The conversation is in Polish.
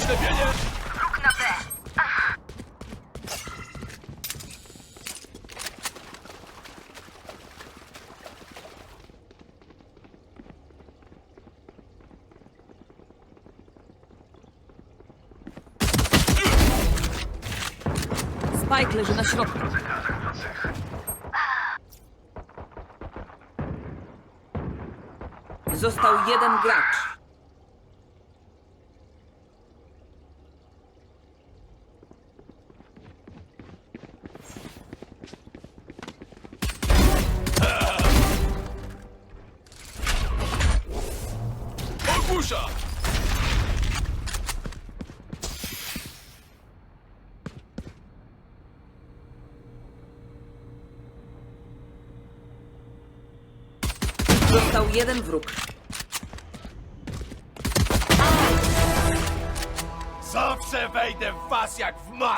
Oślepienie! Wróg na B. Spike leży na środku. Został jeden gracz. Ogłusza! Został jeden wróg. Zawsze wejdę w was jak w mas!